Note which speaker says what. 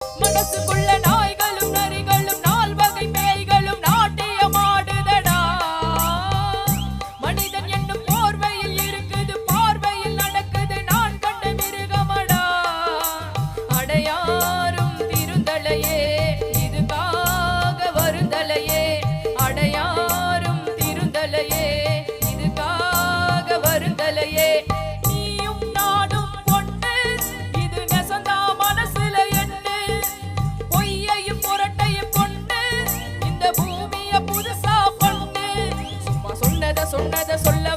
Speaker 1: மனசுக்குள்ள சொன்னத சொல்ல